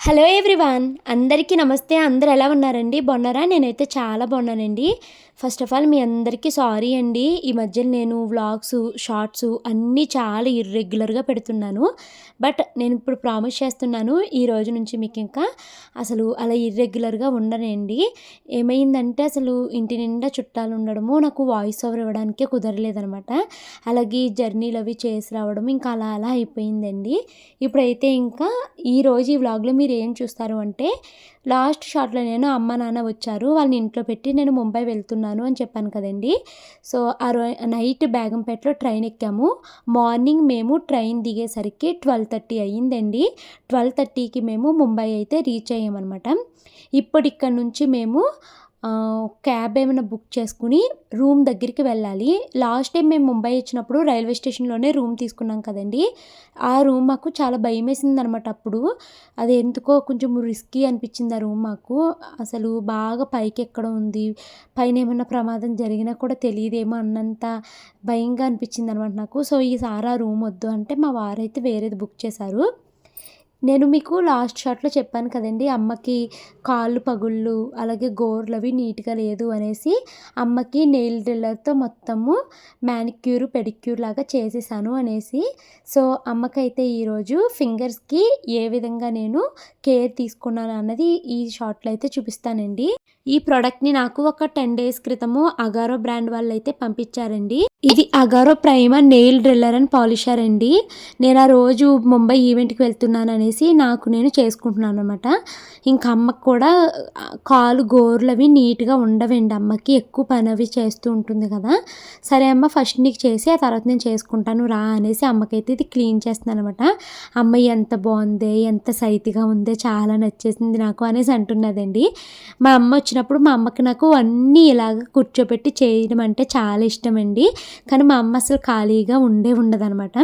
Hello everyone అందరికీ నమస్తే. అందరు ఎలా ఉన్నారండి? బాగున్నారా? నేనైతే చాలా బాగున్నానండి. ఫస్ట్ ఆఫ్ ఆల్ మీ అందరికీ సారీ అండి. ఈ మధ్య నేను వ్లాగ్స్ షార్ట్స్ అన్నీ చాలా ఇర్రెగ్యులర్గా పెడుతున్నాను. బట్ నేను ఇప్పుడు ప్రామిస్ చేస్తున్నాను ఈ రోజు నుంచి మీకు ఇంకా అసలు అలా ఇర్రెగ్యులర్గా ఉండనండి. ఏమైందంటే అసలు ఇంటి నిండా చుట్టాలు ఉండడము నాకు వాయిస్ ఓవర్ ఇవ్వడానికే కుదరలేదనమాట. అలాగే జర్నీలు అవి చేసి రావడం ఇంకా అలా అలా అయిపోయిందండి. ఇప్పుడైతే ఇంకా ఈ రోజు ఈ వ్లాగ్లో మీరు ఏం చూస్తారు అంటే లాస్ట్ షాట్లో నేను అమ్మ నాన్న వచ్చారు. వాళ్ళని ఇంట్లో పెట్టి నేను ముంబై వెళ్తున్నాను అని చెప్పాను కదండి. సో ఆ రో నైట్ బేగంపేటలో ట్రైన్ ఎక్కాము. మార్నింగ్ మేము ట్రైన్ దిగేసరికి ట్వెల్వ్ థర్టీ అయ్యిందండి. ట్వెల్వ్ థర్టీకి మేము ముంబై అయితే రీచ్ అయ్యామన్నమాట. ఇప్పుడు ఇక్కడ నుంచి మేము క్యాబ్ ఏమైనా బుక్ చేసుకుని రూమ్ దగ్గరికి వెళ్ళాలి. లాస్ట్ టైం మేము ముంబై వచ్చినప్పుడు రైల్వే స్టేషన్లోనే రూమ్ తీసుకున్నాం కదండి. ఆ రూమ్ మాకు చాలా భయం వేసింది అనమాట అప్పుడు. అది ఎందుకో కొంచెం రిస్కీ అనిపించింది ఆ రూమ్ మాకు. అసలు బాగా పైకి ఎక్కడ ఉంది? పైన ఏమైనా ప్రమాదం జరిగినా కూడా తెలియదేమో అన్నంత భయంగా అనిపించింది అనమాట నాకు. సో ఈసారి ఆ రూమ్ వద్దు అంటే మా వారైతే వేరేది బుక్ చేశారు. నేను మీకు లాస్ట్ షాట్లో చెప్పాను కదండి అమ్మకి కాళ్ళు పగుళ్ళు అలాగే గోర్లు అవి నీట్గా లేదు అనేసి అమ్మకి నెయిల్ డ్రిల్లర్తో మొత్తము మ్యానిక్యూర్ పెడిక్యూర్ లాగా చేసేసాను అనేసి. సో అమ్మకైతే ఈరోజు ఫింగర్స్కి ఏ విధంగా నేను కేర్ తీసుకున్నాను అన్నది ఈ షార్ట్లో అయితే చూపిస్తానండి. ఈ ప్రోడక్ట్ని నాకు ఒక టెన్ డేస్ క్రితము అగారో బ్రాండ్ వాళ్ళు అయితే పంపించారండి. ఇది Agaro primer nail driller and polisher అండి. నేను ఆ రోజు ముంబై ఈవెంట్కి వెళ్తున్నాను అనేసి నాకు నేను చేసుకుంటున్నాను అనమాట ఇంకా అమ్మకు కూడా కాలు గోర్లు అవి నీట్గా ఉండవండి. అమ్మకి ఎక్కువ పని అవి చేస్తూ ఉంటుంది కదా. సరే అమ్మ ఫస్ట్ నీకు చేసి ఆ తర్వాత నేను చేసుకుంటాను రా అనేసి అమ్మకైతే ఇది క్లీన్ చేస్తున్నాను అనమాట అమ్మ ఎంత బాగుంది ఎంత సైతిగా ఉంది చాలా నచ్చేసింది నాకు అనేసి అంటున్నదండి. మా అమ్మ వచ్చినప్పుడు మా అమ్మకి నాకు అన్నీ ఇలాగ కూర్చోబెట్టి చేయడం అంటే చాలా ఇష్టం అండి కానీ మా అమ్మ అసలు ఖాళీగా ఉండే ఉండదనమాట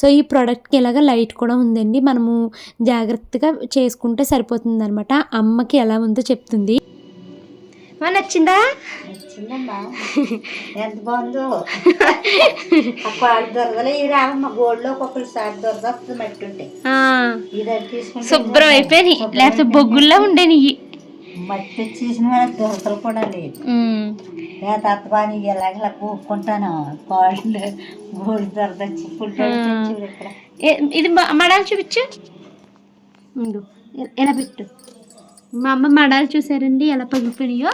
సో ఈ ప్రోడక్ట్కి ఇలాగ లైట్ కూడా ఉందండి. మనము జాగ్రత్తగా చేసుకుంటే సరిపోతుంది అనమాట అమ్మకి ఎలా ఉందో చెప్తుంది. మా నచ్చిందా? ఎంత బాగుందో. శుభ్రం అయిపోయినాయి లేకపోతే బొగ్గుల్లా ఉండే నీ మట్టి వచ్చేసిన దొరదలు కూడా లేదు నేను తత్వాన్ని ఎలాగలా కూక్కుంటాను కాళ్ళు గోల్డ్ దొరద ఇక్కడ. ఇది మడాలు చూపించు. ఉండు ఎలా పెట్టు? మా అమ్మ మడాలు చూసారండి ఎలా పగిలిపోయినాయో.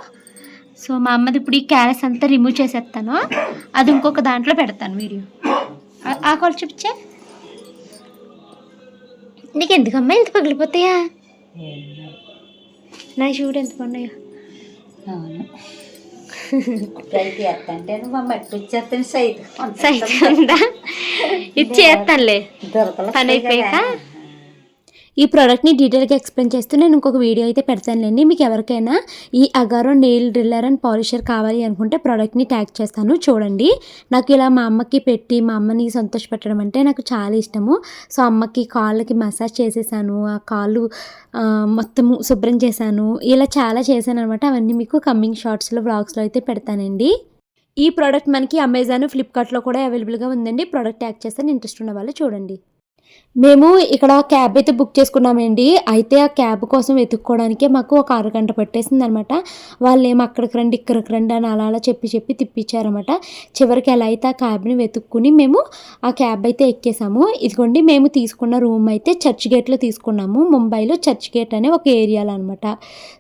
సో మా అమ్మది ఇప్పుడు ఈ క్యారెస్ అంతా రిమూవ్ చేసేస్తాను. అది ఇంకొక దాంట్లో పెడతాను వీడియో. ఆ- కాల్ చూపించే. నీకు ఎందుకమ్మా ఇంత పగిలిపోతాయా. నా చూడు ఎంత బాగున్నాయో సైజ్ ఉందా? ఇది చేస్తానులే పని అయిపోయాక ఈ ప్రోడక్ట్ని డీటెయిల్గా ఎక్స్ప్లెయిన్ చేస్తూ నేను ఇంకొక వీడియో అయితే పెడతానులేండి. మీకు ఎవరికైనా ఈ Agaro nail driller and polisher కావాలి అనుకుంటే ప్రోడక్ట్ని ట్యాగ్ చేస్తాను. చూడండి. నాకు ఇలా మా అమ్మకి పెట్టి మా అమ్మని సంతోషపెట్టడం అంటే నాకు చాలా ఇష్టము. సో అమ్మకి కాళ్ళకి మసాజ్ చేసేసాను. ఆ కాళ్ళు మొత్తము శుభ్రం చేశాను. ఇలా చాలా చేశాను అనమాట అవన్నీ మీకు కమ్మింగ్ షార్ట్స్లో బ్లాగ్స్లో అయితే పెడతానండి. ఈ ప్రోడక్ట్ మనకి అమెజాన్ ఫ్లిప్కార్ట్లో కూడా అవైలబుల్గా ఉందండి. ప్రోడక్ట్ ట్యాగ్ చేస్తాను ఇంట్రెస్ట్ ఉన్న వాళ్ళు చూడండి. మేము ఇక్కడ క్యాబ్ అయితే బుక్ చేసుకున్నామండి. అయితే ఆ క్యాబ్ కోసం వెతుక్కోవడానికే మాకు ఒక అరగంట పట్టేసింది అనమాట వాళ్ళు ఏమో అక్కడికి రండి ఇక్కడికి రండి అని అలా అలా చెప్పి చెప్పి తిప్పించారనమాట. చివరికి ఎలా అయితే ఆ క్యాబ్ని వెతుక్కుని మేము ఆ క్యాబ్ అయితే ఎక్కేసాము. ఇదిగోండి మేము తీసుకున్న రూమ్ అయితే చర్చ్ గేట్లో తీసుకున్నాము. ముంబైలో చర్చ్ గేట్ అనే ఒక ఏరియాలో అనమాట.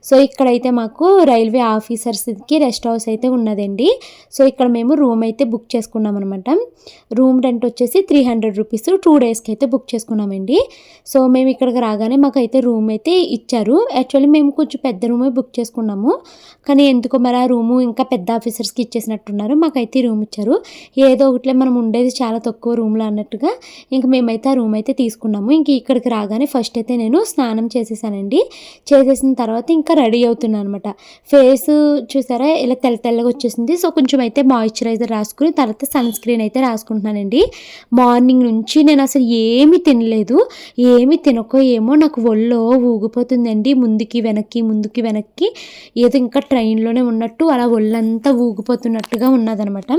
సో ఇక్కడైతే మాకు రైల్వే ఆఫీసర్స్కి రెస్ట్ హౌస్ అయితే ఉన్నదండి. సో ఇక్కడ మేము రూమ్ అయితే బుక్ చేసుకున్నాం అనమాట రూమ్ రెంట్ వచ్చేసి త్రీ హండ్రెడ్ రూపీస్ టూ డేస్కి అయితే బుక్ బుక్ చేసుకున్నామండి. సో మేము ఇక్కడికి రాగానే మాకైతే రూమ్ అయితే ఇచ్చారు. యాక్చువల్లీ మేము కొంచెం పెద్ద రూమే బుక్ చేసుకున్నాము. కానీ ఎందుకో మరి ఆ రూము ఇంకా పెద్ద ఆఫీసర్స్కి ఇచ్చేసినట్టున్నారు. మాకైతే రూమ్ ఇచ్చారు. ఏదో ఒకటిలే మనం ఉండేది చాలా తక్కువ రూమ్లో అన్నట్టుగా ఇంక మేమైతే ఆ రూమ్ అయితే తీసుకున్నాము. ఇంక ఇక్కడికి రాగానే ఫస్ట్ అయితే నేను స్నానం చేసేసానండి. చేసేసిన తర్వాత ఇంకా రెడీ అవుతున్నాను అనమాట ఫేస్ చూసారా ఇలా తెల్ల తెల్లగా వచ్చేసింది. సో కొంచెం అయితే మాయిశ్చరైజర్ రాసుకుని తర్వాత సన్ స్క్రీన్ అయితే రాసుకుంటున్నానండి. మార్నింగ్ నుంచి నేను అసలు ఏం ఏమి తినలేదు. ఏమి తినకో ఏమో నాకు ఒళ్ళో ఊగిపోతుందండి. ముందుకి వెనక్కి ముందుకి వెనక్కి. ఏదో ఇంకా ట్రైన్లోనే ఉన్నట్టు అలా ఒళ్ళంతా ఊగిపోతున్నట్టుగా ఉన్నదనమాట.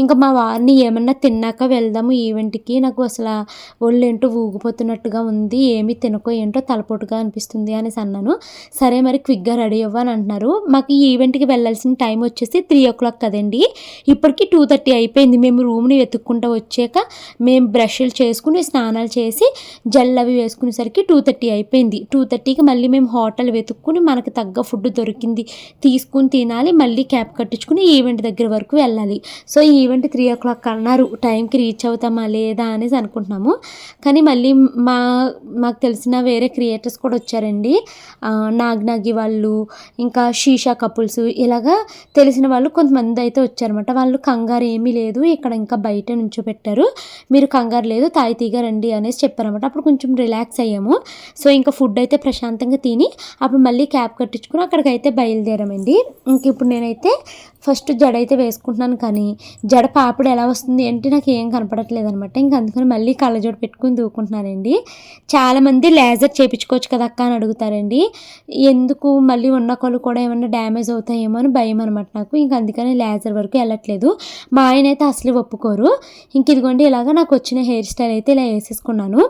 ఇంకా మా వారిని ఏమన్నా తిన్నాక వెళ్దాము ఈవెంట్కి. నాకు అసలు ఒళ్ళు ఏంటో ఊగిపోతున్నట్టుగా ఉంది. ఏమి తినకో ఏంటో తలపోటుగా అనిపిస్తుంది అనేసి అన్నాను. సరే మరి క్విక్గా రెడీ అవ్వని అంటున్నారు. మాకు ఈ ఈవెంట్కి వెళ్ళాల్సిన టైం వచ్చేసి త్రీ ఓ క్లాక్ కదండి. ఇప్పటికి టూ థర్టీ అయిపోయింది. మేము రూమ్ని వెతుక్కుంటూ వచ్చాక మేము బ్రష్లు చేసుకుని స్నానం స్నానాలు చేసి జెల్ అవి వేసుకునేసరికి టూ థర్టీ అయిపోయింది. టూ థర్టీకి మళ్ళీ మేము హోటల్ వెతుక్కుని మనకు తగ్గ ఫుడ్ దొరికింది. తీసుకుని తినాలి మళ్ళీ క్యాబ్ కట్టించుకుని ఈవెంట్ దగ్గర వరకు వెళ్ళాలి. So event three o'clock అన్నారు టైంకి రీచ్ అవుతామా లేదా అనేసి అనుకుంటున్నాము. కానీ మళ్ళీ మా మాకు తెలిసిన వేరే క్రియేటర్స్ కూడా వచ్చారండి. నాగ్నాగి వాళ్ళు ఇంకా షీషా కపుల్స్ ఇలాగా తెలిసిన వాళ్ళు కొంతమంది అయితే వచ్చారన్నమాట. వాళ్ళు కంగారు ఏమీ లేదు. ఇక్కడ ఇంకా బయట నుంచో పెట్టారు మీరు కంగారు లేదు. తాయితీగా రండి. అనేసి చెప్పారనమాట అప్పుడు కొంచెం రిలాక్స్ అయ్యాము. సో ఇంకా ఫుడ్ అయితే ప్రశాంతంగా తిని అప్పుడు మళ్ళీ క్యాబ్ కట్టించుకుని అక్కడికి అయితే బయలుదేరామండి. ఇంక ఇప్పుడు నేనైతే ఫస్ట్ జడ అయితే వేసుకుంటున్నాను కానీ జడ పాపిడి ఎలా వస్తుంది అంటే నాకు ఏం కనపడట్లేదు అనమాట ఇంక అందుకని మళ్ళీ కళ్ళజోడు పెట్టుకుని దూకుంటున్నానండి. చాలామంది లేజర్ చేయించుకోవచ్చు కదా అక్క అని అడుగుతారండి. ఎందుకు మళ్ళీ ఉన్న కళ్ళు కూడా ఏమన్నా డ్యామేజ్ అవుతాయేమో అని భయం అనమాట నాకు. ఇంక అందుకని లేజర్ వరకు వెళ్ళట్లేదు. మా ఆయన అయితే అసలు ఒప్పుకోరు. ఇంక ఇదిగోండి ఇలాగా నాకు వచ్చిన హెయిర్ స్టైల్ అయితే ఇలా వేసేసుకున్నాను.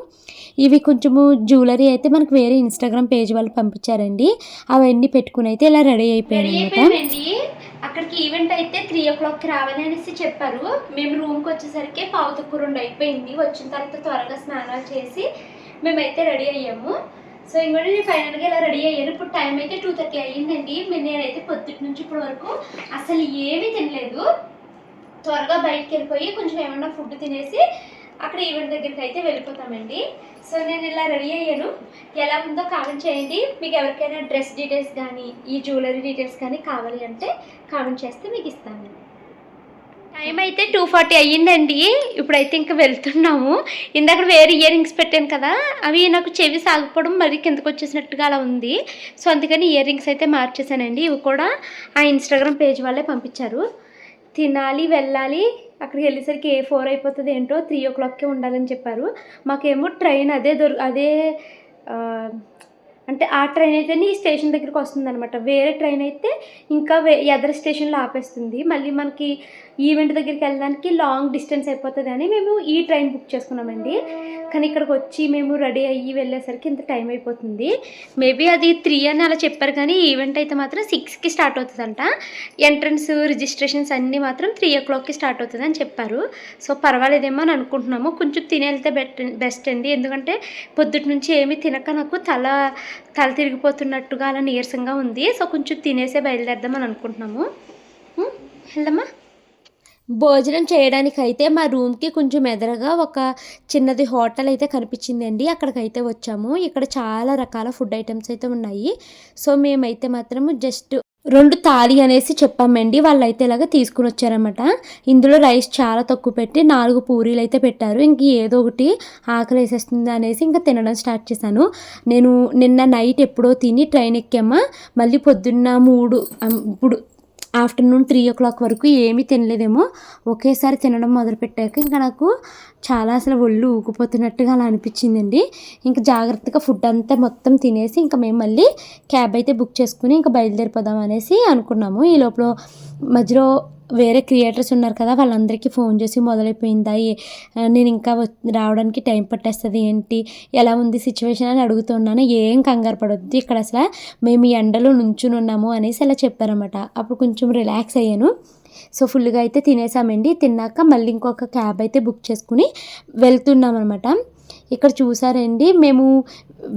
ఇవి కొంచెము జ్యువెలరీ అయితే మనకు వేరే ఇన్స్టాగ్రామ్ పేజ్ వాళ్ళు పంపించారండి. అవన్నీ పెట్టుకుని అయితే ఇలా రెడీ అయిపోయాను అనమాట అక్కడికి ఈవెంట్ అయితే త్రీ ఓ క్లాక్కి రావాలి అనేసి చెప్పారు. మేము రూమ్కి వచ్చేసరికి పావు తక్కువ రెండు అయిపోయింది. వచ్చిన తర్వాత త్వరగా స్నానాలు చేసి మేమైతే రెడీ అయ్యాము. సో ఇంకోటి నేను ఫైనల్గా ఇలా రెడీ అయ్యాను. ఇప్పుడు టైం అయితే టూ థర్టీ అయ్యిందండి. నేనైతే పొద్దుటి నుంచి ఇప్పటి వరకు అసలు ఏమీ తినలేదు. త్వరగా బయటికి వెళ్ళిపోయి కొంచెం ఏమన్నా ఫుడ్ తినేసి అక్కడ ఈవెంట్ దగ్గరికి అయితే వెళ్ళిపోతామండి. సో నేను ఇలా రెడీ అయ్యాను. ఎలా ఉందో కామెంట్ చేయండి. మీకు ఎవరికైనా డ్రెస్ డీటెయిల్స్ కానీ ఈ జ్యువెలరీ డీటెయిల్స్ కానీ కావాలి అంటే కామెంట్ చేస్తే మీకు ఇస్తాను. టైం అయితే టూ ఫార్టీ అయ్యిందండి. ఇప్పుడైతే ఇంకా వెళ్తున్నాము. ఇందాక వేరే ఇయర్ రింగ్స్ పెట్టాను కదా అవి నాకు చెవి సాగిపోవడం మరి కిందకు వచ్చేసినట్టుగా అలా ఉంది. సో అందుకని ఇయర్ రింగ్స్ అయితే మార్చేసానండి ఇవి కూడా ఆ ఇన్స్టాగ్రామ్ పేజ్ వాళ్ళే పంపించారు. తినాలి వెళ్ళాలి అక్కడికి వెళ్ళేసరికి ఏ ఫోర్ అయిపోతుంది ఏంటో త్రీ ఓ క్లాక్కే ఉండాలని చెప్పారు. మాకేమో ట్రైన్ అదే దొరు అదే అంటే ఆ ట్రైన్ అయితేనే ఈ స్టేషన్ దగ్గరికి వస్తుంది అనమాట వేరే ట్రైన్ అయితే ఇంకా వే ఎదర్ స్టేషన్లో ఆపేస్తుంది. మళ్ళీ మనకి ఈవెంట్ దగ్గరికి వెళ్ళడానికి లాంగ్ డిస్టెన్స్ అయిపోతుంది అని మేము ఈ ట్రైన్ బుక్ చేసుకున్నామండి. కానీ ఇక్కడికి వచ్చి మేము రెడీ అయ్యి వెళ్ళేసరికి ఇంత టైం అయిపోతుంది. మేబీ అది త్రీ అని అలా చెప్పారు కానీ ఈవెంట్ అయితే మాత్రం సిక్స్కి స్టార్ట్ అవుతుందంట. ఎంట్రన్స్ రిజిస్ట్రేషన్స్ అన్నీ మాత్రం త్రీ ఓ క్లాక్కి స్టార్ట్ అవుతుంది అని చెప్పారు. సో పర్వాలేదేమో అని అనుకుంటున్నాము. కొంచెం తినేళ్తే వెళ్తే బెట్ బెస్ట్ అండి. ఎందుకంటే పొద్దుటి నుంచి ఏమీ తినక నాకు తల తల తిరిగిపోతున్నట్టుగా అలా నీరసంగా ఉంది. సో కొంచెం తినేసే బయలుదేరదామని అనుకుంటున్నాము. వెళ్దామా భోజనం చేయడానికి అయితే మా రూమ్కి కొంచెం ఎదురుగా ఒక చిన్నది హోటల్ అయితే కనిపించిందండి. అక్కడికైతే వచ్చాము. ఇక్కడ చాలా రకాల ఫుడ్ ఐటమ్స్ అయితే ఉన్నాయి. సో మేమైతే మాత్రము జస్ట్ రెండు తాలి అనేసి చెప్పామండి. వాళ్ళు అయితే ఇలాగ తీసుకుని వచ్చారనమాట ఇందులో రైస్ చాలా తక్కువ పెట్టి నాలుగు పూరీలు అయితే పెట్టారు. ఇంక ఏదో ఒకటి ఆకలి వేసేస్తుంది అనేసి ఇంకా తినడం స్టార్ట్ చేశాను. నేను నిన్న నైట్ ఎప్పుడో తిని ట్రైన్ ఎక్కామా మళ్ళీ పొద్దున్న మూడు ఇప్పుడు ఆఫ్టర్నూన్ త్రీ ఓ క్లాక్ వరకు ఏమీ తినలేదేమో. ఒకేసారి తినడం మొదలుపెట్టాక ఇంకా నాకు చాలా అసలు ఒళ్ళు ఊగిపోతున్నట్టుగా అలా అనిపించిందండి. ఇంకా జాగ్రత్తగా ఫుడ్ అంతా మొత్తం తినేసి ఇంకా మేము మళ్ళీ క్యాబ్ అయితే బుక్ చేసుకుని ఇంకా బయలుదేరిపోదాం అనేసి అనుకున్నాము. ఈ లోపల మధ్యలో వేరే క్రియేటర్స్ ఉన్నారు కదా వాళ్ళందరికీ ఫోన్ చేసి మొదలైపోయిందా? ఏ- నేను ఇంకా రావడానికి టైం పట్టేస్తుంది ఏంటి? ఎలా ఉంది సిచ్యువేషన్ అని అడుగుతున్నాను. ఏం కంగారు పడొద్దు. ఇక్కడ అసలు మేము ఈ ఎండలో నుంచుని ఉన్నాము అనేసి అలా చెప్పారన్నమాట. అప్పుడు కొంచెం రిలాక్స్ అయ్యాను. సో ఫుల్గా అయితే తినేసామండి. తిన్నాక మళ్ళీ ఇంకొక క్యాబ్ అయితే బుక్ చేసుకుని వెళ్తున్నాం అనమాట ఇక్కడ చూసారండి మేము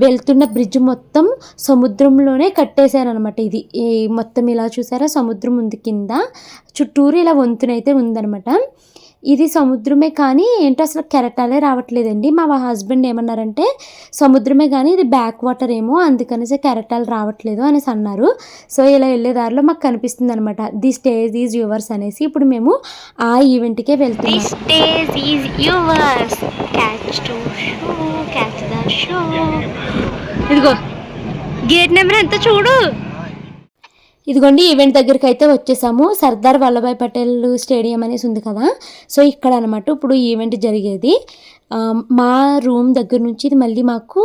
వెళ్తున్న బ్రిడ్జ్ మొత్తం సముద్రంలోనే కట్టేశారనమాట ఇది. మొత్తం ఇలా చూసారా? సముద్రం ఉంది కింద. చుట్టూరు ఇలా వంతునైతే ఉందనమాట ఇది సముద్రమే కానీ ఏంటో అసలు కెరటాలే రావట్లేదండి. మా హస్బెండ్ ఏమన్నారంటే సముద్రమే కానీ ఇది బ్యాక్ వాటర్ ఏమో అందుకనేసి కెరటాలు రావట్లేదు అనేసి అన్నారు. సో ఇలా వెళ్ళే దారిలో మాకు కనిపిస్తుంది అనమాట ది స్టేజ్ ఈజ్ యువర్స్ అనేసి ఇప్పుడు మేము ఆ ఈవెంట్కే వెళ్తున్నాం. Catch the show. ఇదిగో. గేట్ నెంబర్ ఎంత చూడు. ఇదిగోండి ఈవెంట్ దగ్గరికి అయితే వచ్చేసాము. సర్దార్ వల్లభాయ్ పటేల్ స్టేడియం అనేసి ఉంది కదా. సో ఇక్కడ అనమాట ఇప్పుడు ఈవెంట్ జరిగేది. మా రూమ్ దగ్గర నుంచి ఇది మళ్ళీ మాకు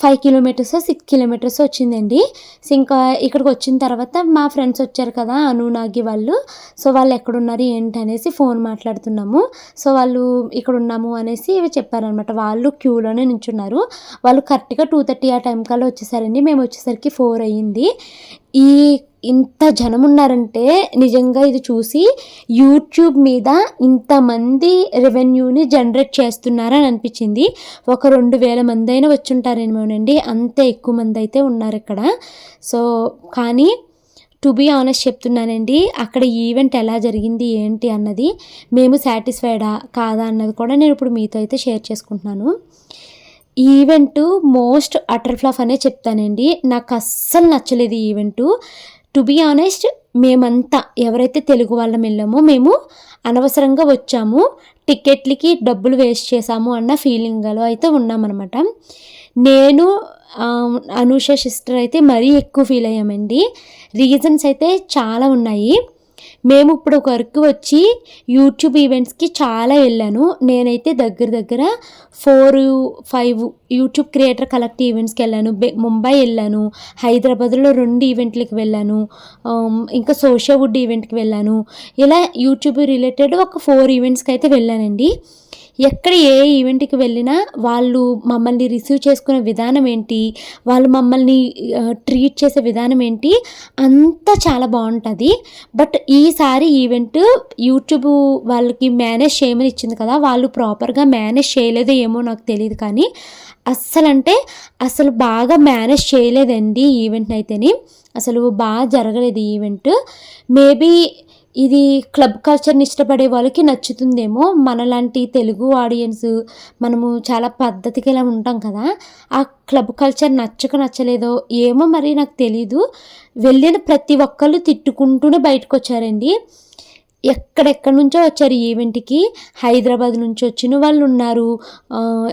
ఫైవ్ కిలోమీటర్స్ సిక్స్ కిలోమీటర్స్ వచ్చిందండి. సో ఇంకా ఇక్కడికి వచ్చిన తర్వాత మా ఫ్రెండ్స్ వచ్చారు కదా అను నాగి వాళ్ళు. సో వాళ్ళు ఎక్కడున్నారు ఏంటి అనేసి ఫోన్ మాట్లాడుతున్నాము. సో వాళ్ళు ఇక్కడ ఉన్నాము అనేసి చెప్పారనమాట వాళ్ళు క్యూలోనే నించున్నారు. వాళ్ళు కరెక్ట్గా టూ థర్టీ ఆ టైం కల్లా వచ్చేసారండి. మేము వచ్చేసరికి ఫోర్ అయ్యింది. ఈ ఇంత జనం ఉన్నారంటే నిజంగా ఇది చూసి యూట్యూబ్ మీద ఇంతమంది రెవెన్యూని జనరేట్ చేస్తున్నారని అనిపించింది. ఒక రెండు వేల మంది అయినా వచ్చి ఉంటారేమోనండి అంత ఎక్కువ మంది అయితే ఉన్నారు ఇక్కడ సో కానీ టు బీ ఆనెస్ట్ చెప్తున్నానండి అక్కడ ఈవెంట్ ఎలా జరిగింది ఏంటి అన్నది మేము సాటిస్ఫైడా కాదా అన్నది కూడా నేను ఇప్పుడు మీతో అయితే షేర్ చేసుకుంటున్నాను. ఈవెంట్ మోస్ట్ అటర్ ఫ్లాఫ్ అనే చెప్తానండి. నాకు అస్సలు నచ్చలేదు event event to be honest మేమంతా ఎవరైతే తెలుగు వాళ్ళం వెళ్ళామో మేము అనవసరంగా వచ్చాము టికెట్లకి డబ్బులు వేస్ట్ చేశాము అన్న ఫీలింగ్లో అయితే ఉన్నామన్నమాట. నేను అనూష సిస్టర్ అయితే మరీ ఎక్కువ ఫీల్ అయ్యామండి. రీజన్స్ అయితే చాలా ఉన్నాయి. మేము ఇప్పుడు ఒక వరకు వచ్చి యూట్యూబ్ ఈవెంట్స్కి చాలా వెళ్ళాను. నేనైతే దగ్గర దగ్గర four five YouTube creator collect ఈవెంట్స్కి వెళ్ళాను. ముంబై వెళ్ళాను. హైదరాబాద్లో రెండు ఈవెంట్లకి వెళ్ళాను. ఇంకా సోషల్ వుడ్ ఈవెంట్కి వెళ్ళాను. ఇలా యూట్యూబ్ రిలేటెడ్ ఒక ఫోర్ ఈవెంట్స్కి అయితే వెళ్ళానండి. ఎక్కడ ఏ ఈవెంట్కి వెళ్ళినా వాళ్ళు మమ్మల్ని రిసీవ్ చేసుకునే విధానం ఏంటి? వాళ్ళు మమ్మల్ని ట్రీట్ చేసే విధానం ఏంటి? అంతా చాలా బాగుంటుంది. బట్ ఈసారి ఈవెంట్ యూట్యూబ్ వాళ్ళకి మేనేజ్ చేయమని ఇచ్చింది కదా వాళ్ళు ప్రాపర్గా మేనేజ్ చేయలేదో ఏమో నాకు తెలియదు కానీ అస్సలంటే అసలు బాగా మేనేజ్ చేయలేదండి ఈవెంట్ అయితేని. అసలు బాగా జరగలేదు ఈవెంట్. మేబీ ఇది క్లబ్ కల్చర్ని ఇష్టపడే వాళ్ళకి నచ్చుతుందేమో. మనలాంటి తెలుగు ఆడియన్స్ మనము చాలా పద్ధతికి ఇలా ఉంటాం కదా ఆ క్లబ్ కల్చర్ నచ్చక నచ్చలేదో ఏమో మరి నాకు తెలీదు. వెళ్ళిన ప్రతి ఒక్కళ్ళు తిట్టుకుంటూనే బయటకు వచ్చారండి ఎక్కడెక్కడి నుంచో వచ్చారు? ఈవెంట్కి హైదరాబాద్ నుంచి వచ్చిన వాళ్ళు ఉన్నారు.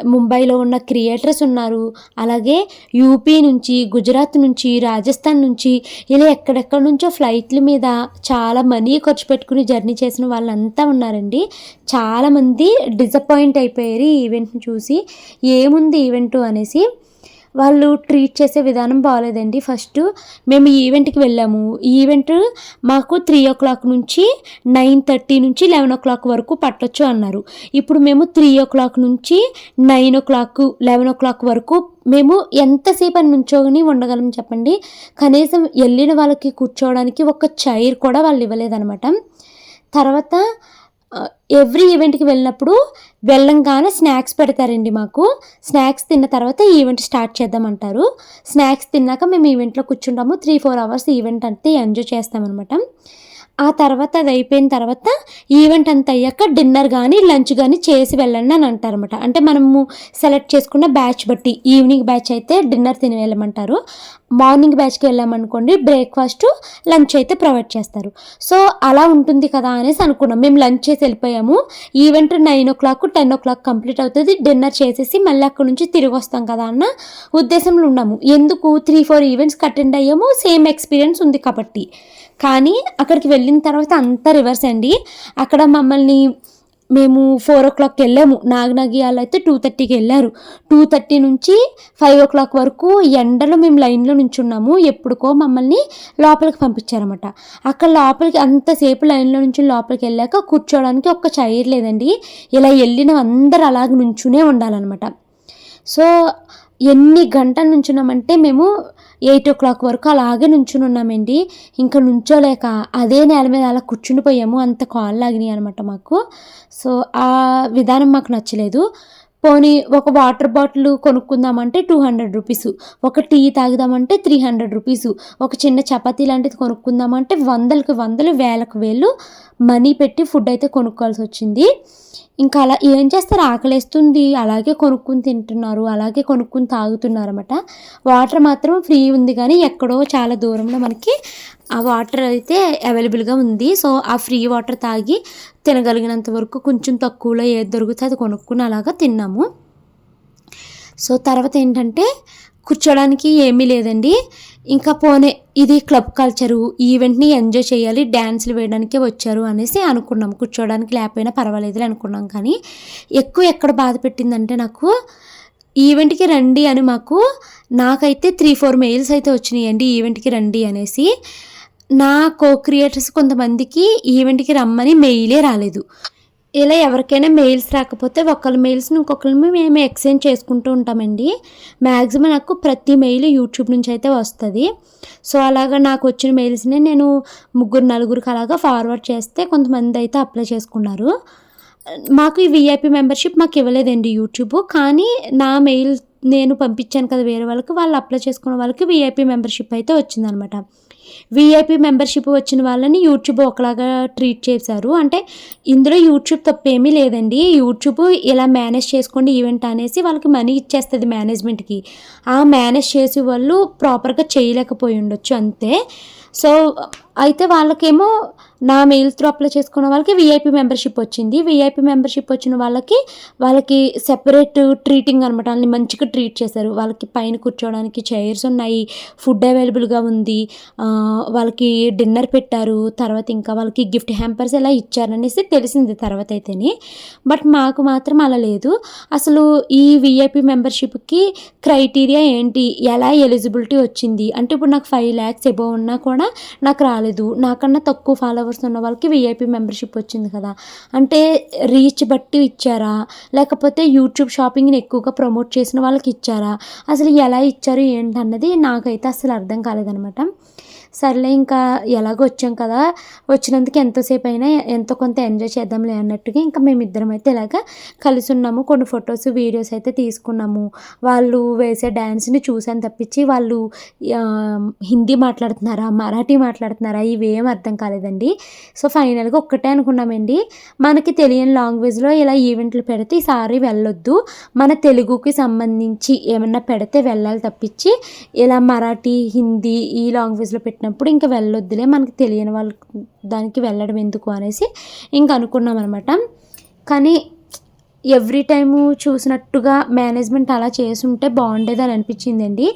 ముంబైలో ఉన్న క్రియేటర్స్ ఉన్నారు. అలాగే యూపీ నుంచి గుజరాత్ నుంచి రాజస్థాన్ నుంచి ఇలా ఎక్కడెక్కడి నుంచో ఫ్లైట్ల మీద చాలా మనీ ఖర్చు పెట్టుకుని జర్నీ చేసిన వాళ్ళంతా ఉన్నారండి. చాలామంది డిసప్పాయింట్ అయిపోయారు ఈ ఈవెంట్ని చూసి. ఏముంది ఈవెంట్ అనేసి వాళ్ళు ట్రీట్ చేసే విధానం బాగాలేదండి ఫస్ట్ మేము ఈవెంట్కి వెళ్ళాము. ఈవెంట్ మాకు త్రీ ఓ క్లాక్ నుంచి నైన్ థర్టీ నుంచి లెవెన్ ఓ క్లాక్ వరకు పట్టొచ్చు అన్నారు. ఇప్పుడు మేము త్రీ ఓ క్లాక్ నుంచి nine o'clock eleven o'clock వరకు మేము ఎంతసేపు అని నుంచోని ఉండగలం చెప్పండి. కనీసం వెళ్ళిన వాళ్ళకి కూర్చోవడానికి ఒక చైర్ కూడా వాళ్ళు ఇవ్వలేదన్నమాట. తర్వాత ఎవ్రీ ఈవెంట్కి వెళ్ళినప్పుడు వెళ్ళంగానే స్నాక్స్ పెడతారండి మాకు. స్నాక్స్ తిన్న తర్వాత ఈవెంట్ స్టార్ట్ చేద్దామంటారు. స్నాక్స్ తిన్నాక మేము ఈవెంట్లో కూర్చుంటాము. త్రీ ఫోర్ అవర్స్ ఈవెంట్ అంతే ఎంజాయ్ చేస్తామన్నమాట. ఆ తర్వాత అది అయిపోయిన తర్వాత ఈవెంట్ అంతా అయ్యాక డిన్నర్ కానీ లంచ్ కానీ చేసి వెళ్ళండి అని అంటారన్నమాట. అంటే మనము సెలెక్ట్ చేసుకున్న బ్యాచ్ బట్టి ఈవినింగ్ బ్యాచ్ అయితే డిన్నర్ తిని వెళ్ళమంటారు. మార్నింగ్ బ్యాచ్కి వెళ్ళామనుకోండి బ్రేక్ఫాస్ట్ లంచ్ అయితే ప్రొవైడ్ చేస్తారు. సో అలా ఉంటుంది కదా అనేసి అనుకున్నాం. మేము లంచ్ చేసి వెళ్ళిపోయాము. Event nine o'clock ten o'clock complete అవుతుంది. డిన్నర్ చేసేసి మళ్ళీ అక్కడ నుంచి తిరిగి వస్తాం కదా అన్న ఉద్దేశంలో ఉన్నాము. ఎందుకు త్రీ ఫోర్ ఈవెంట్స్కి అటెండ్ అయ్యాము సేమ్ ఎక్స్పీరియన్స్ ఉంది కాబట్టి. కానీ అక్కడికి వెళ్ళిన తర్వాత అంతా రివర్స్ అండి. అక్కడ మమ్మల్ని మేము ఫోర్ ఓ క్లాక్కి వెళ్ళాము. నాగనాగి అయితే టూ థర్టీకి వెళ్ళారు. టూ థర్టీ నుంచి ఫైవ్ ఓ క్లాక్ వరకు ఎండలో మేము లైన్లో నుంచున్నాము. ఎప్పుడుకో మమ్మల్ని లోపలికి పంపించారన్నమాట. అక్కడ లోపలికి అంతసేపు లైన్లో నుంచి లోపలికి వెళ్ళాక కూర్చోవడానికి ఒక్క చైర్ లేదండి. ఇలా వెళ్ళిన అందరు అలాగ నుంచునే ఉండాలన్నమాట. సో ఎన్ని గంటల నుంచున్నామంటే మేము ఎయిట్ ఓ క్లాక్ వరకు అలాగే నుంచుని ఉన్నామండి ఇంకా నుంచోలేక అదే నేల మీద అలా కూర్చుని పోయాము. అంత కాళ్ళు లాగినాయి అనమాట మాకు. సో ఆ విధానం మాకు నచ్చలేదు. పోనీ ఒక వాటర్ బాటిల్ కొనుక్కుందామంటే టూ హండ్రెడ్ రూపీస్. ఒక టీ తాగుదామంటే త్రీ హండ్రెడ్ రూపీస్. ఒక చిన్న చపాతీ లాంటిది కొనుక్కుందామంటే వందలకు వందలు వేలకు వేలు. మనీ పెట్టి ఫుడ్ అయితే కొనుక్కోవాల్సి వచ్చింది. ఇంకా అలా ఏం చేస్తారు? ఆకలేస్తుంది. అలాగే కొనుక్కుని తింటున్నారు. అలాగే కొనుక్కుని తాగుతున్నారు అనమాట వాటర్ మాత్రం ఫ్రీ ఉంది కానీ ఎక్కడో చాలా దూరంలో మనకి ఆ వాటర్ అయితే అవైలబుల్గా ఉంది. సో ఆ ఫ్రీ వాటర్ తాగి తినగలిగినంత వరకు కొంచెం తక్కువలో ఏది దొరికితే అది కొనుక్కుని అలాగా తిన్నాము. సో తర్వాత ఏంటంటే కూర్చోడానికి ఏమీ లేదండి. ఇంకా పోనే ఇది క్లబ్ కల్చరు ఈవెంట్ని ఎంజాయ్ చేయాలి డ్యాన్స్లు వేయడానికే వచ్చారు అనేసి అనుకున్నాం. కూర్చోడానికి లేకపోయినా పర్వాలేదు అనుకున్నాం. కానీ ఎక్కువ ఎక్కడ బాధ పెట్టిందంటే నాకు ఈవెంట్కి రండి అని మాకు నాకైతే త్రీ ఫోర్ మెయిల్స్ అయితే వచ్చినాయండి ఈవెంట్కి రండి అనేసి. నా కో క్రియేటర్స్ కొంతమందికి ఈవెంట్కి రమ్మని మెయిలే రాలేదు. ఇలా ఎవరికైనా మెయిల్స్ రాకపోతే ఒకళ్ళ మెయిల్స్ని ఇంకొకరిని మేము ఎక్స్చేంజ్ చేసుకుంటూ ఉంటామండి. మ్యాక్సిమం నాకు ప్రతి మెయిల్ యూట్యూబ్ నుంచి అయితే వస్తుంది. సో అలాగా నాకు వచ్చిన మెయిల్స్ని నేను ముగ్గురు నలుగురికి అలాగా ఫార్వర్డ్ చేస్తే కొంతమంది అయితే అప్లై చేసుకున్నారు. మాకు ఈ విఐపి మెంబర్షిప్ మాకు ఇవ్వలేదండి యూట్యూబ్. కానీ నా మెయిల్ నేను పంపించాను కదా వేరే వాళ్ళకి వాళ్ళు అప్లై చేసుకున్న వాళ్ళకి విఐపి మెంబర్షిప్ అయితే వచ్చిందనమాట. వీఐపీ మెంబర్షిప్ వచ్చిన వాళ్ళని యూట్యూబ్ ఒకలాగా ట్రీట్ చేశారు. అంటే ఇందులో యూట్యూబ్ తప్పేమీ లేదండి. యూట్యూబ్ ఇలా మేనేజ్ చేసుకోండి ఈవెంట్ అనేసి వాళ్ళకి మనీ ఇచ్చేస్తుంది మేనేజ్మెంట్కి. ఆ మేనేజ్ చేసే వాళ్ళు ప్రాపర్గా చేయలేకపోయి ఉండొచ్చు అంతే. సో అయితే వాళ్ళకేమో నా మెయిల్ త్రూ అప్లై చేసుకున్న వాళ్ళకి విఐపి మెంబర్షిప్ వచ్చింది. విఐపి మెంబర్షిప్ వచ్చిన వాళ్ళకి వాళ్ళకి సెపరేట్ ట్రీటింగ్ అనమాట వాళ్ళని మంచిగా ట్రీట్ చేశారు. వాళ్ళకి పైన కూర్చోవడానికి చైర్స్ ఉన్నాయి. ఫుడ్ అవైలబుల్గా ఉంది. వాళ్ళకి డిన్నర్ పెట్టారు. తర్వాత ఇంకా వాళ్ళకి గిఫ్ట్ హ్యాంపర్స్ ఎలా ఇచ్చారనేసి తెలిసింది తర్వాత అయితేనే. బట్ మాకు మాత్రం అలా లేదు. అసలు ఈ విఐపి మెంబర్షిప్కి క్రైటీరియా ఏంటి? ఎలా ఎలిజిబిలిటీ వచ్చింది? అంటే ఇప్పుడు నాకు ఫైవ్ ల్యాక్స్ ఎబో ఉన్నా కూడా నాకు రాలేదు. నాకన్నా తక్కువ ఫాలో ఫాలోవర్స్ ఉన్న వాళ్ళకి విఐపి మెంబర్షిప్ వచ్చింది కదా. అంటే రీచ్ బట్టి ఇచ్చారా? లేకపోతే యూట్యూబ్ షాపింగ్ని ఎక్కువగా ప్రమోట్ చేసిన వాళ్ళకి ఇచ్చారా? అసలు ఎలా ఇచ్చారు ఏంటన్నది నాకైతే అసలు అర్థం కాలేదనమాట సర్లే ఇంకా ఎలాగో వచ్చాం కదా వచ్చినందుకు ఎంతోసేపు అయినా ఎంతో కొంత ఎంజాయ్ చేద్దాంలే అన్నట్టుగా ఇంకా మేమిద్దరం అయితే ఇలాగ కలిసి ఉన్నాము కొన్ని ఫొటోస్ వీడియోస్ అయితే తీసుకున్నాము. వాళ్ళు వేసే డ్యాన్స్ని చూసాను తప్పించి వాళ్ళు హిందీ మాట్లాడుతున్నారా మరాఠీ మాట్లాడుతున్నారా ఇవేం అర్థం కాలేదండి. సో ఫైనల్గా ఒక్కటే అనుకున్నామండి. మనకి తెలియని లాంగ్వేజ్లో ఇలా ఈవెంట్లు పెడితే ఈసారి వెళ్ళొద్దు. మన తెలుగుకి సంబంధించి ఏమన్నా పెడితే వెళ్ళాలి తప్పించి ఇలా మరాఠీ హిందీ ఈ లాంగ్వేజ్లో పెట్టిన పెట్టినప్పుడు ఇంకా వెళ్ళొద్దులే మనకి తెలియని వాళ్ళ దానికి వెళ్ళడం ఎందుకు అనేసి ఇంక అనుకున్నాం అనమాట కానీ ఎవ్రీ టైము చూసినట్టుగా మేనేజ్మెంట్ అలా చేసుంటే బాగుండేది అని అనిపించిందండి.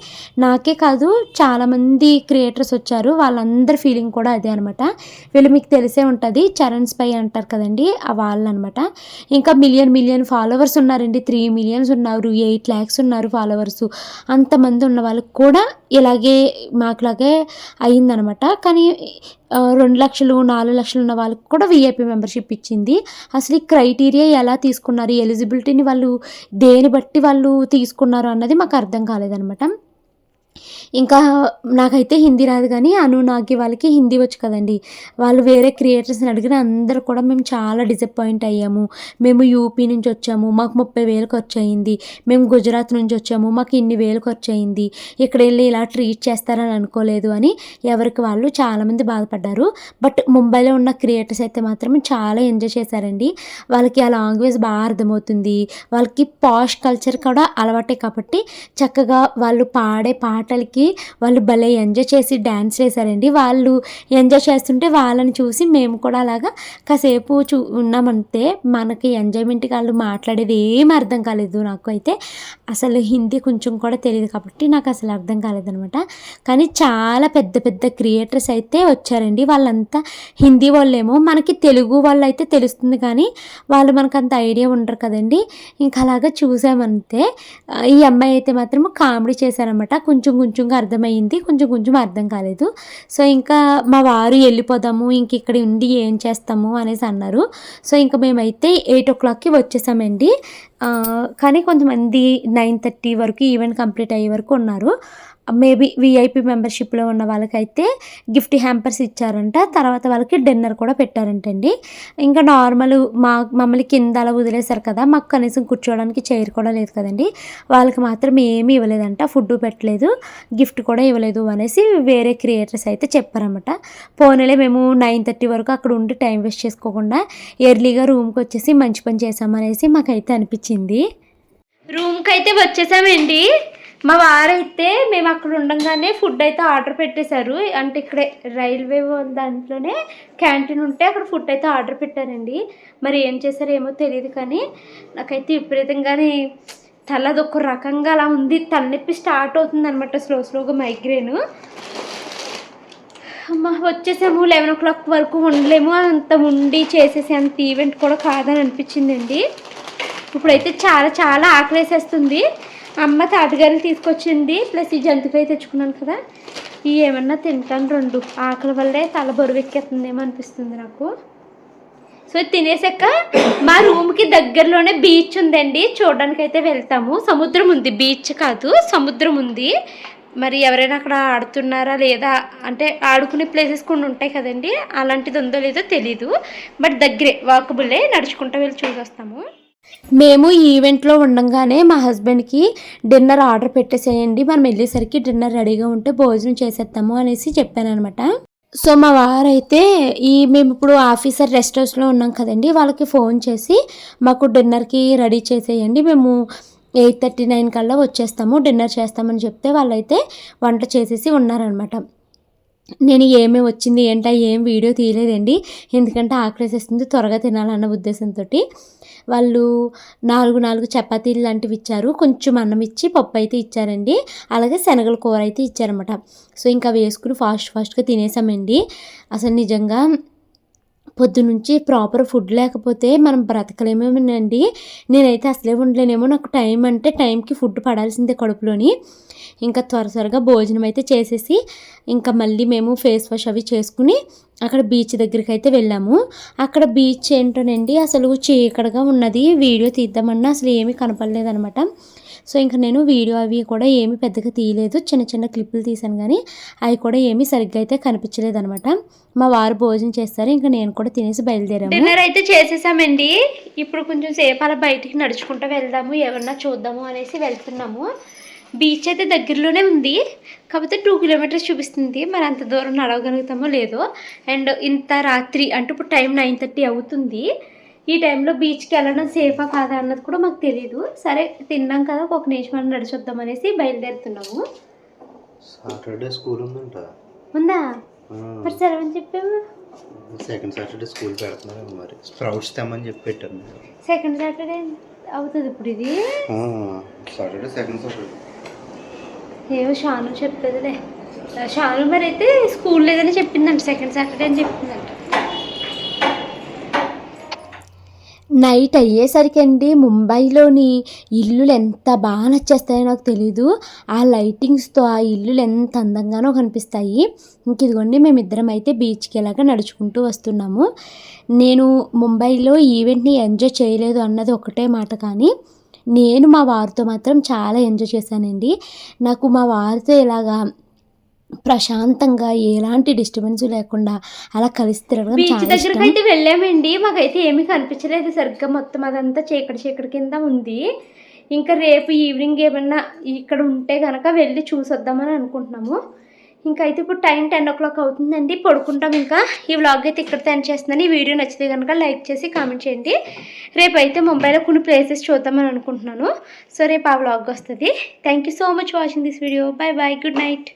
నాకే కాదు చాలామంది క్రియేటర్స్ వచ్చారు వాళ్ళందరి ఫీలింగ్ కూడా అదే అనమాట. వీళ్ళు మీకు తెలిసే ఉంటుంది చరణ్ స్పై అంటారు కదండి ఆ వాళ్ళు అనమాట ఇంకా మిలియన్ మిలియన్ ఫాలోవర్స్ ఉన్నారండి త్రీ మిలియన్స్ ఉన్నారు ఎయిట్ ల్యాక్స్ ఉన్నారు ఫాలోవర్స్. అంతమంది ఉన్న వాళ్ళకి కూడా ఇలాగే మాకులాగే అయిందనమాట. కానీ రెండు లక్షలు నాలుగు లక్షలు ఉన్న వాళ్ళకి కూడా విఐపి మెంబర్షిప్ ఇచ్చింది. అసలు ఈ క్రైటీరియా ఎలా తీసుకున్నారు ఎలిజిబిలిటీని వాళ్ళు దేని బట్టి వాళ్ళు తీసుకున్నారు అన్నది మాకు అర్థం కాలేదనమాట ఇంకా నాకైతే హిందీ రాదు కానీ అను నాకి వాళ్ళకి హిందీ వచ్చు కదండి. వాళ్ళు వేరే క్రియేటర్స్ని అడిగిన అందరూ కూడా మేము చాలా డిసప్పాయింట్ అయ్యాము. మేము యూపీ నుంచి వచ్చాము మాకు ముప్పై వేలు ఖర్చు అయింది మేము గుజరాత్ నుంచి వచ్చాము మాకు ఇన్ని వేలు ఖర్చు అయింది ఇక్కడ వెళ్ళి ఇలా ట్రీట్ చేస్తారని అనుకోలేదు అని ఎవరికి వాళ్ళు చాలామంది బాధపడ్డారు. బట్ ముంబైలో ఉన్న క్రియేటర్స్ అయితే మాత్రం చాలా ఎంజాయ్ చేశారండి. వాళ్ళకి ఆ లాంగ్వేజ్ బాగా అర్థమవుతుంది. వాళ్ళకి పాష్ కల్చర్ కూడా అలవాటే కాబట్టి చక్కగా వాళ్ళు పాడే పాట పాటలకి వాళ్ళు భలే ఎంజాయ్ చేసి డ్యాన్స్ చేశారండి. వాళ్ళు ఎంజాయ్ చేస్తుంటే వాళ్ళని చూసి మేము కూడా అలాగా కాసేపు చూ ఉన్నామంటే మనకి ఎంజాయ్మెంట్కి వాళ్ళు మాట్లాడేది ఏం అర్థం కాలేదు నాకు అయితే. అసలు హిందీ కొంచెం కూడా తెలియదు కాబట్టి నాకు అసలు అర్థం కాలేదనమాట. కానీ చాలా పెద్ద పెద్ద క్రియేటర్స్ అయితే వచ్చారండి. వాళ్ళంతా హిందీ వాళ్ళేమో మనకి తెలుగు వాళ్ళు అయితే తెలుస్తుంది కానీ వాళ్ళు మనకు అంత ఐడియా ఉండరు కదండి. ఇంకా అలాగా చూసామంతే ఈ అమ్మాయి అయితే మాత్రం కామెడీ చేశారనమాట. కొంచెం కొంచెం కొంచెంగా అర్థమైంది కొంచెం కొంచెం అర్థం కాలేదు. సో ఇంకా మా వారు వెళ్ళిపోదాము ఇంక ఇక్కడ ఉండి ఏం చేస్తాము అనేసి అన్నారు. సో ఇంకా మేమైతే ఎయిట్ ఓ క్లాక్కి వచ్చేసామండి. కానీ కొంతమంది నైన్ థర్టీ వరకు ఈవెంట్ కంప్లీట్ అయ్యే వరకు ఉన్నారు. మేబీ విఐపీ మెంబర్షిప్లో ఉన్న వాళ్ళకైతే గిఫ్ట్ హ్యాంపర్స్ ఇచ్చారంట. తర్వాత వాళ్ళకి డిన్నర్ కూడా పెట్టారంటండి. ఇంకా నార్మల్ మా మమ్మల్ని కింద అలా వదిలేశారు కదా మాకు కనీసం కూర్చోవడానికి చైర్ కూడా లేదు కదండి. వాళ్ళకి మాత్రం ఏమీ ఇవ్వలేదంట ఫుడ్ పెట్టలేదు గిఫ్ట్ కూడా ఇవ్వలేదు అనేసి వేరే క్రియేటర్స్ అయితే చెప్పారన్నమాట. పోనీలే మేము నైన్ థర్టీ వరకు అక్కడ ఉండి టైం వేస్ట్ చేసుకోకుండా ఎర్లీగా రూమ్కి వచ్చేసి మంచి పని చేసామనేసి మాకైతే అనిపించింది. రూమ్కి అయితే వచ్చేసామండి. మా వారైతే మేము అక్కడ ఉండగానే ఫుడ్ అయితే ఆర్డర్ పెట్టేశారు. అంటే ఇక్కడే రైల్వే దాంట్లోనే క్యాంటీన్ ఉంటే అక్కడ ఫుడ్ అయితే ఆర్డర్ పెట్టారండి. మరి ఏం చేశారో ఏమో తెలియదు కానీ నాకైతే విపరీతంగానే తల ఒక రకంగా అలా ఉంది. తలనొప్పి స్టార్ట్ అవుతుంది అనమాట స్లో స్లోగా మైగ్రేన్ అమ్మా వచ్చేసాము. లెవెన్ ఓ క్లాక్ వరకు ఉండలేము. అంత ఉండి చేసేసి అంత ఈవెంట్ కూడా కాదని అనిపించిందండి. ఇప్పుడైతే చాలా చాలా ఆకలేసేస్తుంది. అమ్మ తాతగారిని తీసుకొచ్చింది. ప్లస్ ఈ జంతుకాయ తెచ్చుకున్నాను కదా. ఇవి ఏమన్నా తింటాను రెండు. ఆకలి వల్లే తల బరువెక్కేస్తుందేమో అనిపిస్తుంది నాకు. సో తినేసాక మా రూమ్కి దగ్గరలోనే బీచ్ ఉందండి. చూడడానికి అయితే వెళ్తాము. సముద్రం ఉంది. బీచ్ కాదు సముద్రం ఉంది. మరి ఎవరైనా అక్కడ ఆడుతున్నారా లేదా? అంటే ఆడుకునే ప్లేసెస్ కొన్ని ఉంటాయి కదండి. అలాంటిది ఉందో లేదో తెలీదు. బట్ దగ్గరే వాకబుల్లే నడుచుకుంటూ వెళ్ళి చూసొస్తాము మేము ఈవెంట్లో ఉండంగానే మా హస్బెండ్కి డిన్నర్ ఆర్డర్ పెట్టేసేయండి. మనం వెళ్ళేసరికి డిన్నర్ రెడీగా ఉంటే భోజనం చేసేస్తాము అనేసి చెప్పానమాట సో మా వారైతే ఈ మేము ఇప్పుడు ఆఫీసర్ రెస్ట్ హౌస్లో ఉన్నాం కదండి. వాళ్ళకి ఫోన్ చేసి మాకు డిన్నర్కి రెడీ చేసేయండి. మేము ఎయిట్ థర్టీ నైన్ కల్లా వచ్చేస్తాము. డిన్నర్ చేస్తామని చెప్తే వాళ్ళైతే వంట చేసేసి ఉన్నారనమాట నేను ఏమేమి వచ్చింది ఏంటా ఏం వీడియో తీయలేదండి. ఎందుకంటే ఆకలేసేస్తుంది త్వరగా తినాలన్న ఉద్దేశంతో వాళ్ళు నాలుగు నాలుగు చపాతీలు లాంటివి ఇచ్చారు. కొంచెం అన్నం ఇచ్చి పప్పు అయితే ఇచ్చారండి. అలాగే శనగల కూర అయితే ఇచ్చారనమాట సో ఇంకా వేసుకుని ఫాస్ట్ ఫాస్ట్గా తినేసామండి. అసలు నిజంగా పొద్దునుంచి ప్రాపర్ ఫుడ్ లేకపోతే మనం బ్రతకలేమేమోనండి. నేనైతే అసలే ఉండలేనేమో. నాకు టైం అంటే టైంకి ఫుడ్ పడాల్సిందే కడుపులోని. ఇంకా త్వర త్వరగా భోజనం అయితే చేసేసి ఇంకా మళ్ళీ మేము ఫేస్ వాష్ అవి చేసుకుని అక్కడ బీచ్ దగ్గరికి అయితే వెళ్ళాము. అక్కడ బీచ్ ఏంటోనండి అసలు చీకటిగా ఉన్నది. వీడియో తీద్దామన్నా అసలు ఏమీ కనపడలేదనమాట. సో ఇంకా నేను వీడియో అవి కూడా ఏమీ పెద్దగా తీయలేదు. చిన్న చిన్న క్లిప్పులు తీసాను కానీ అవి కూడా ఏమీ సరిగ్గా అయితే కనిపించలేదు అనమాట మా వారు భోజనం చేస్తారు. ఇంకా నేను కూడా తినేసి బయలుదేరాము. డిన్నర్ అయితే చేసేసామండి. ఇప్పుడు కొంచెం సేపు అలా బయటికి నడుచుకుంటూ వెళ్దాము. ఏమన్నా చూద్దాము అనేసి వెళ్తున్నాము. బీచ్ అయితే దగ్గరలోనే ఉంది. కాకపోతే టూ కిలోమీటర్స్ చూపిస్తుంది. మరి అంత దూరం నడవగలుగుతామో లేదో. అండ్ ఇంత రాత్రి అంటే ఇప్పుడు టైం నైన్ థర్టీ అవుతుంది. ఈ టైంలో బీచ్కి వెళ్ళడం సేఫా కాదా అన్నది కూడా మాకు తెలియదు సరే తిన్నాం కదా ఒక నిమిషం నడిచొద్దాం అనేసి బయలుదేరుతున్నాము. సాటర్డే స్కూల్ ఉందంట. ఉందా? మరి సెలవు అని చెప్పాము సెకండ్ సాటర్డే స్కూల్ పెడుతున్నారు మరి. స్ప్రౌట్స్ తెమ్మని చెప్పి పెట్టారు మీరు సెకండ్ సాటర్డే అవుతుంది ఇప్పుడు ఇది? Saturday second Saturday. ఏమో షాను చెప్పేదిలే షాను మరి అయితే స్కూల్ లేదని చెప్పిందంట సెకండ్ సాటర్డే అని చెప్పిందంట. నైట్ అయ్యేసరికి అండి ముంబైలోని ఇల్లులు ఎంత బాగా నచ్చేస్తాయో నాకు తెలీదు. ఆ లైటింగ్స్తో ఆ ఇల్లులు ఎంత అందంగానో కనిపిస్తాయి. ఇంక ఇదిగోండి మేమిద్దరం అయితే బీచ్కి ఇలాగ నడుచుకుంటూ వస్తున్నాము. నేను ముంబైలో ఈవెంట్ని ఎంజాయ్ చేయలేదు అన్నది ఒకటే మాట కానీ నేను మా వారితో మాత్రం చాలా ఎంజాయ్ చేశానండి. నాకు మా వారితో ఇలాగా ప్రశాంతంగా ఎలాంటి డిస్టర్బెన్స్ లేకుండా అలా కలిసి తిరగడం బీచ్ దగ్గరికి అయితే వెళ్ళామండి. మాకైతే ఏమీ కనిపించలేదు. సరిగ్గా మొత్తం అదంతా చీకటి చీకటి కింద ఉంది. ఇంకా రేపు ఈవినింగ్ ఏమన్నా ఇక్కడ ఉంటే కనుక వెళ్ళి చూసొద్దామని అనుకుంటున్నాము. ఇంకా అయితే ఇప్పుడు టైం టెన్ ఓ క్లాక్ అవుతుందండి. పడుకుంటాం ఇంకా. ఈ వ్లాగ్ అయితే ఇక్కడ ఎండ్ చేస్తున్నాను. ఈ వీడియో నచ్చితే కనుక లైక్ చేసి కామెంట్ చేయండి. రేపు అయితే ముంబైలో కొన్ని ప్లేసెస్ చూద్దామని అనుకుంటున్నాను. సో రేపు ఆ వ్లాగ్ వస్తుంది. Thank you so much watching this video bye bye good night